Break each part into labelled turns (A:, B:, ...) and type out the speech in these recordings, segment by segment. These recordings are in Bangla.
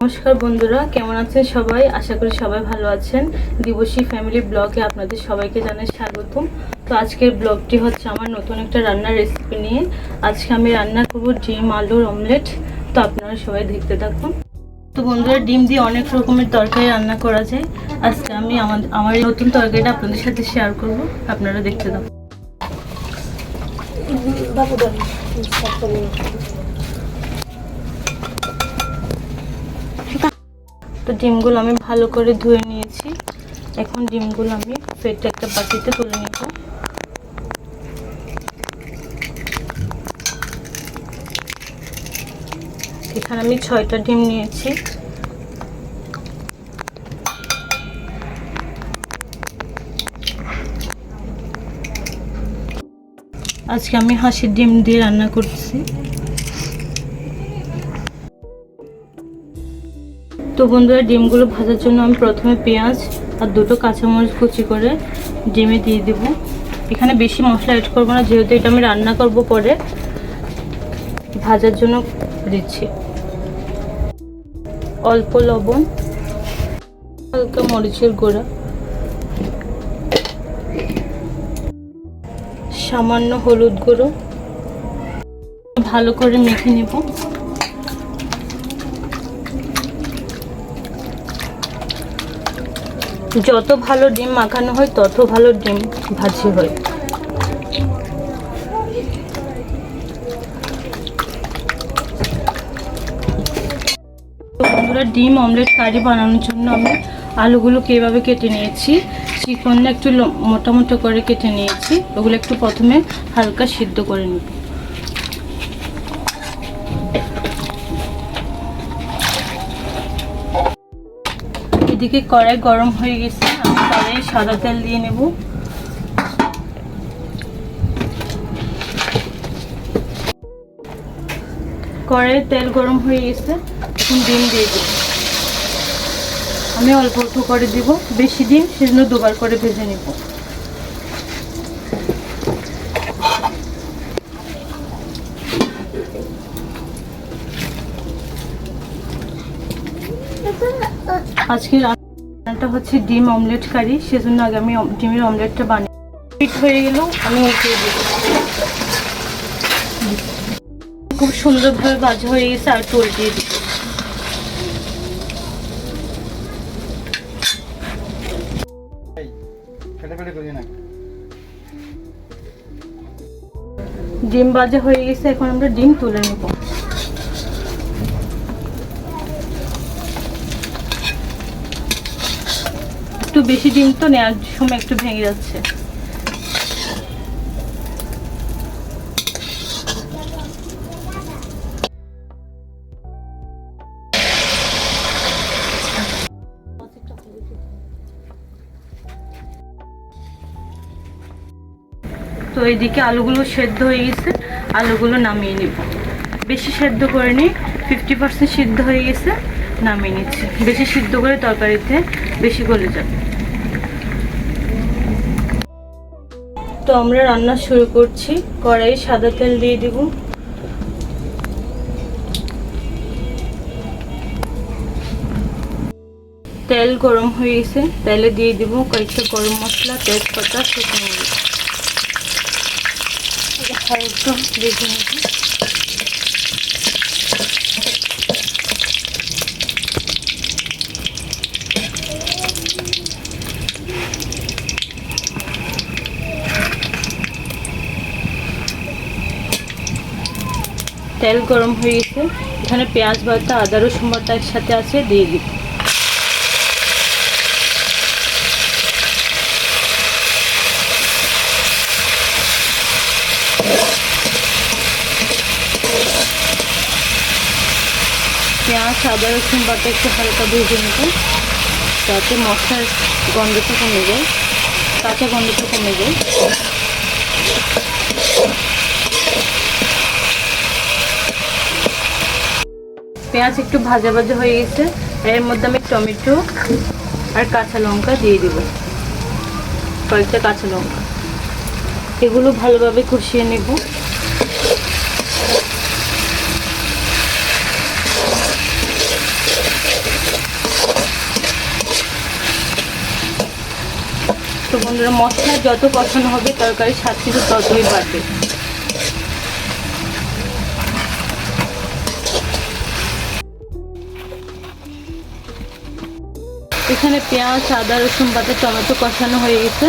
A: নমস্কার বন্ধুরা কেমন আছেন সবাই আশা করি সবাই ভালো আছেন দিবসী ফ্যামিলি ব্লগে আপনাদের সবাইকে জানাই স্বাগতম তো আজকের ব্লগটি হচ্ছে আমার নতুন একটা রান্নার রেসিপি নিয়ে আজকে আমি রান্না করব ডিম আলুর অমলেট তো আপনারা সবাই দেখতে থাকুন তো বন্ধুরা ডিম দিয়ে অনেক রকমের তরকারি রান্না করা যায় আজকে আমি আমার আমার এই নতুন তরকারিটা আপনাদের সাথে শেয়ার করব আপনারা দেখতে থাকুন তো ডিমগুলো আমি ভালো করে ধুয়ে নিয়েছি। এখন ডিমগুলো আমি ফেটে একটা বাটিতে তুলে নিব। এখানে আমি ছয়টা ডিম নিয়েছি। আজকে আমি হাঁসের ডিম দিয়ে রান্না করছি। তো বন্ধুরা, ডিমগুলো ভাজার জন্য আমি প্রথমে পেঁয়াজ আর দুটো কাঁচামরিচ কুচি করে ডিমে দিয়ে দেব। এখানে বেশি মশলা অ্যাড করব না, যেহেতু এটা আমি রান্না করব পরে। ভাজার জন্য দিচ্ছি। অল্প লবণ, হালকা মরিচের গুঁড়া। সামান্য হলুদ গুঁড়ো। ভালো করে মেখে নেব। যত ভালো ডিম মাখানো হয়, তত ভালো ডিম ভাজি হয়। ডিম অমলেট কারি বানানোর জন্য আমি আলুগুলোকে এভাবে কেটে নিয়েছি। চিকন একটু মোটা করে কেটে নিয়েছি। ওগুলো একটু প্রথমে হালকা সিদ্ধ করে নেব। এদিকে কড়াই গরম হয়ে গেছে, আমি কড়াই সাদা তেল দিয়ে নেব। কড়াইয়ের তেল গরম হয়ে গেছে, এখন ডিম দিয়ে দেব। আমি অল্প অল্প করে দিব, বেশি ডিম সেজন্য দুবার করে ভেজে নেব। আজকে রান্নাটা হচ্ছে ডিম অমলেট কারি, সেজন্য আগে আমি ডিমের অমলেটটা বানিয়ে হিট হয়ে গেলেও আমি উঠিয়ে দেব খুব সুন্দরভাবে ভাজা হয়ে গেছে, আর
B: করি না
A: ডিম ভাজা হয়ে গেছে, এখন আমরা ডিম তুলে নেব। একটু বেশি ডিম তো নেওয়ার সময় একটু ভেঙে যাচ্ছে। তো এইদিকে আলুগুলো সেদ্ধ হয়ে গেছে, আলুগুলো নামিয়ে নিব। বেশি সেদ্ধ করে নিই ফিফটি পার্সেন্ট সিদ্ধ হয়ে গেছে, নামিয়ে নিচ্ছি। বেশি সিদ্ধ করে তরকারিতে বেশি গলে যাবে। তো আমরা রান্না শুরু করছি। কড়াই সাদা তেল দিয়ে দিব। তেল গরম হয়ে গেছে। তেলে দিয়ে দিব কয়েকটা গরম মশলা, তেজপাতা, শুকনো মরিচ। হালকা ভেজে নেব। তেল গরম হয়ে গেছে। এখানে পেঁয়াজ, বাটা, আদা, রসুন বাটা একসাথে আছে, দিয়ে দিব পেঁয়াজ, আদা, রসুন বাটা একটু হালকা ভেজে নেব যাতে মশলার গন্ধটা কমে যায়। কাঁচা গন্ধটা কমে যায়। পেঁয়াজ একটু ভাজা ভাজা হয়ে গেছে এর মধ্যে আমি টমেটো আর কাঁচা লঙ্কা দিয়ে দেব। কয়েকটা কাঁচা লঙ্কা। এগুলো ভালোভাবে কষিয়ে নেব। তো বন্ধুরা, মশলা যত পছন্দ হবে, তরকারির স্বাদ কিন্তু ততই বাড়বে। এখানে পেঁয়াজ, আদা, রসুন বাটা টমেটো কষানো হয়ে গেছে।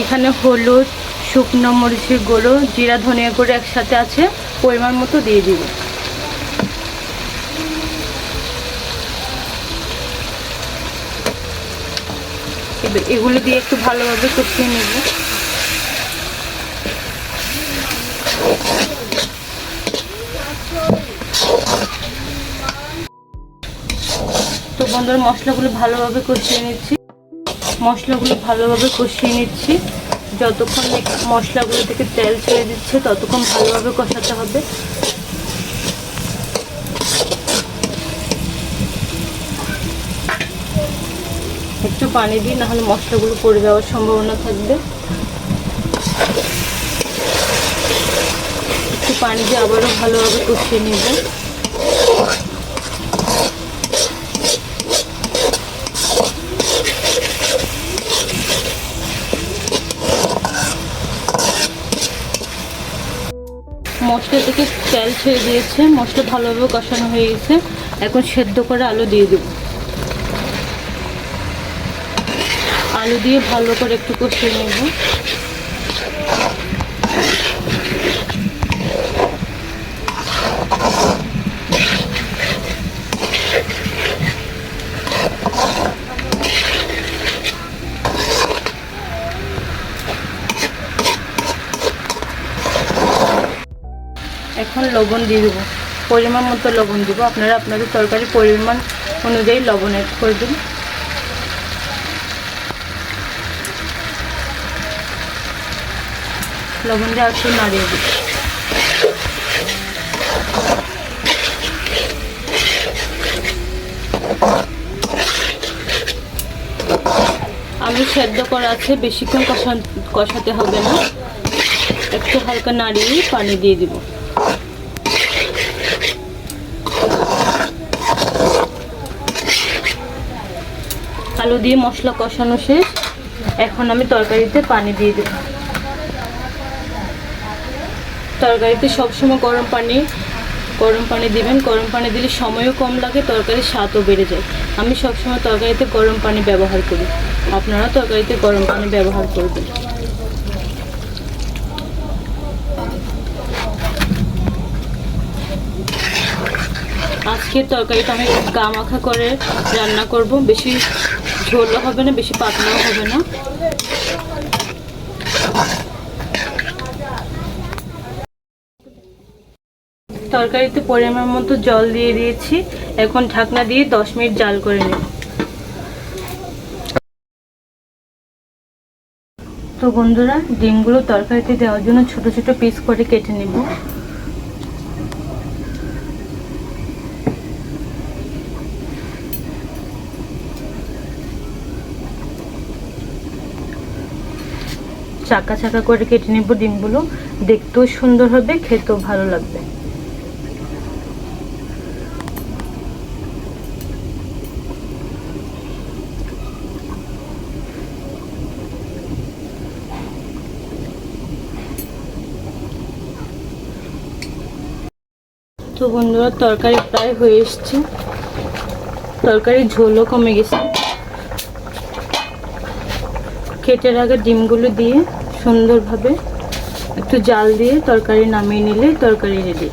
A: এখানে হলুদ, শুকনো মরিচের গুঁড়ো, জিরা, ধনিয়া গুঁড়ো একসাথে আছে, পরিমাণ মতো দিয়ে দিব। এগুলো দিয়ে একটু ভালোভাবে কষিয়ে নেব। বন্ধুরা, মশলাগুলো ভালোভাবে কষিয়ে নিচ্ছি। মশলাগুলো ভালোভাবে কষিয়ে নিচ্ছি। যতক্ষণ মশলাগুলো থেকে তেল ছেড়ে দিচ্ছে, ততক্ষণ ভালোভাবে কষাতে হবে। একটু পানি দিই, নাহলে মশলাগুলো পড়ে যাওয়ার সম্ভাবনা থাকবে। একটু পানি দিয়ে আবারও ভালোভাবে কষিয়ে নেব। মশলা থেকে তেল ছেড়ে দিয়েছে, মশলা ভালোভাবে কষানো হয়ে গেছে। এখন সেদ্ধ করে আলু দিয়ে দেব। আলু দিয়ে ভালো করে একটু কষিয়ে নেব। এখন লবণ দিয়ে দেবো। পরিমাণ মতো লবণ দিব। আপনারা আপনাদের তরকারি পরিমাণ অনুযায়ী লবণ অ্যাড করবেন লবণ দিয়ে একটু নাড়িয়ে দিই আলু সেদ্ধ করা আছে, বেশিক্ষণ কষা কষাতে হবে না। একটু হালকা নাড়িয়ে পানি দিয়ে দিব। আলু দিয়ে মশলা কষানো শেষ। এখন আমি তরকারিতে পানি দিয়ে দেব। তরকারিতে সবসময় গরম পানি গরম পানি দিবেন। গরম পানি দিলে সময়ও কম লাগে, তরকারির স্বাদও বেড়ে যায়। আমি সবসময় তরকারিতে গরম পানি ব্যবহার করি। আপনারা তরকারিতে গরম পানি ব্যবহার করবেন। আজকের তরকারিটা আমি গা মাখা করে রান্না করব। বেশি ঝোলও হবে না, বেশি পাতলাও হবে না। তরকারিতে পরিমাণ মতো জল দিয়ে দিয়েছি। এখন ঢাকনা দিয়ে দশ মিনিট জাল করে নেব। তো বন্ধুরা, ডিমগুলো তরকারিতে দেওয়ার জন্য ছোট ছোট পিস করে কেটে নেব। চাকা চাকা করে কেটে নেব ডিমগুলো। দেখতেও সুন্দর হবে, খেতেও ভালো লাগবে। তো বন্ধুরা, তরকারি প্রায় হয়ে এসছে। তরকারির ঝোলও কমে গেছে। কেটে রাখা ডিমগুলো দিয়ে সুন্দরভাবে একটু জাল দিয়ে তরকারি নামিয়ে নিলে তরকারি রেডি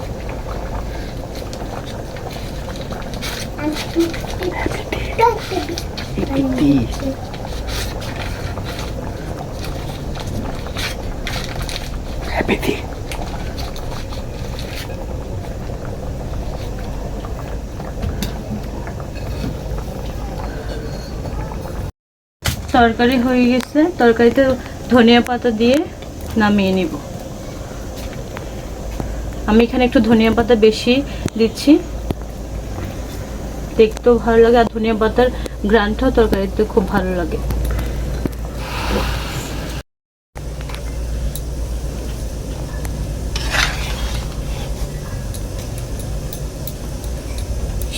A: তরকারি হয়ে গেছে। তরকারিতে ধনিয়া পাতা দিয়ে নামিয়ে নিব। আমি এখানে একটু ধনিয়া পাতা বেশি দিচ্ছি। দেখতেও ভালো লাগে আর ধনিয়া পাতার গ্রানটাও তরকারিতে খুব ভালো লাগে।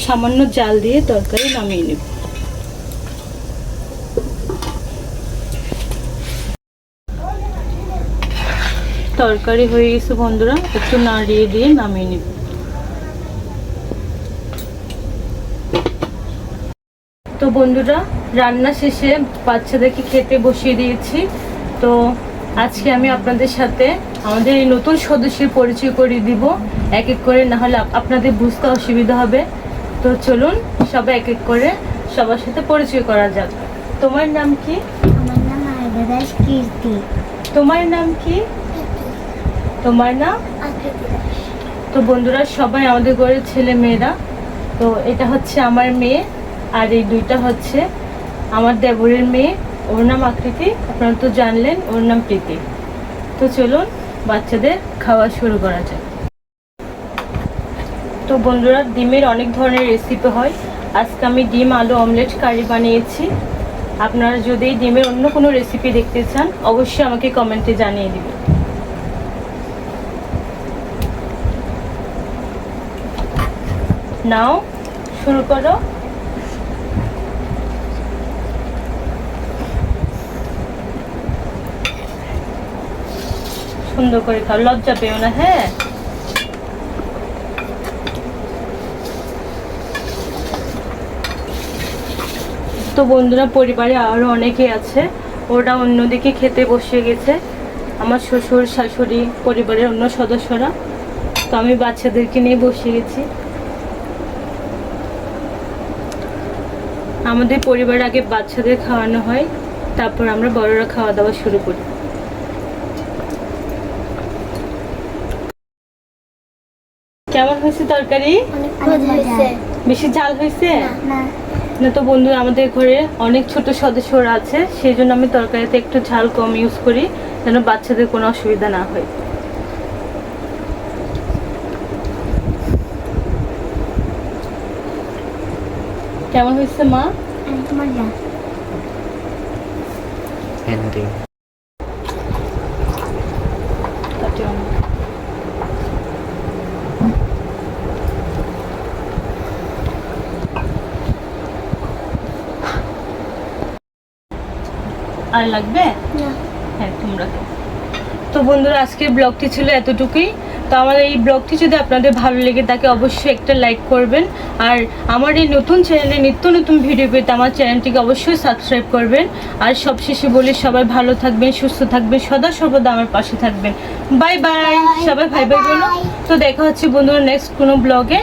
A: সামান্য জাল দিয়ে তরকারি নামিয়ে নেব। তরকারি হয়ে গেছে বন্ধুরা একটু নাড়িয়ে দিয়ে নামিয়ে নিব। তো বন্ধুরা রান্না শেষে বাচ্চাদেরকে খেতে বসিয়ে দিয়েছি। তো আজকে আমি আপনাদের সাথে আমাদের এই নতুন সদস্যের পরিচয় করিয়ে দিব। এক এক করে না হলে আপনাদের বুঝতে অসুবিধা হবে। তো চলুন সবাই এক এক করে সবার সাথে পরিচয় করা যাক। তোমার নাম কি?
B: আমার নাম কীর্তি।
A: তোমার নাম কি? তোমার নাম? তো বন্ধুরা সবাই আমাদের ঘরের ছেলে মেয়েরা তো এটা হচ্ছে আমার মেয়ে আর এই দুইটা হচ্ছে আমার দেবরের মেয়ে। ওর নাম আকৃতি আপনারা তো জানলেন ওর নাম প্রীতি। তো চলুন বাচ্চাদের খাওয়া শুরু করা যাক। তো বন্ধুরা ডিমের অনেক ধরনের রেসিপি হয়। আজকে আমি ডিম আলু অমলেট কারি বানিয়েছি। আপনারা যদি ডিমের অন্য কোনো রেসিপি দেখতে চান অবশ্যই আমাকে কমেন্টে জানিয়ে দিবেন। নাও, শুরু করো। সুন্দর করে খাও, লজ্জা পেও না হ্যাঁ? তো বন্ধুরা, পরিবারে আরও অনেকে আছে, ওরা অন্যদিকে খেতে বসে গেছে। আমার শ্বশুর, শাশুড়ি, পরিবারের অন্য সদস্যরা। তো আমি বাচ্চাদেরকে নিয়ে বসে গেছি। আমাদের পরিবার আগে বাচ্চাদের খাওয়ানো হয় তারপর আমরা বড়রা খাওয়া দাওয়া শুরু করি। কেমন হয়েছে তরকারি? বেশি ঝাল হয়েছে?
B: না
A: না। তো বন্ধু আমাদের ঘরে অনেক ছোট সদস্যরা আছে সেই জন্য আমি তরকারিতে একটু ঝাল কম ইউজ করি যেন বাচ্চাদের কোনো অসুবিধা না হয়। কেমন হয়েছে মা। আর লাগবে হ্যাঁ তোমরা। তো বন্ধুরা আজকের ব্লগটি ছিল এতটুকুই তো আমার এই ব্লগটি যদি আপনাদের ভালো লেগে থাকে অবশ্যই একটা লাইক করবেন। আর আমার এই নতুন চ্যানেলে নিত্য নতুন ভিডিও পেতে আমার চ্যানেলটিকে অবশ্যই সাবস্ক্রাইব করবেন। আর সবশেষে বলি সবাই ভালো থাকবেন সুস্থ থাকবেন সদা সর্বদা আমার পাশে থাকবেন। বাই বাই সবাই ভাই ভাই বলো তো দেখা হচ্ছে বন্ধুরা নেক্সট কোনো ব্লগে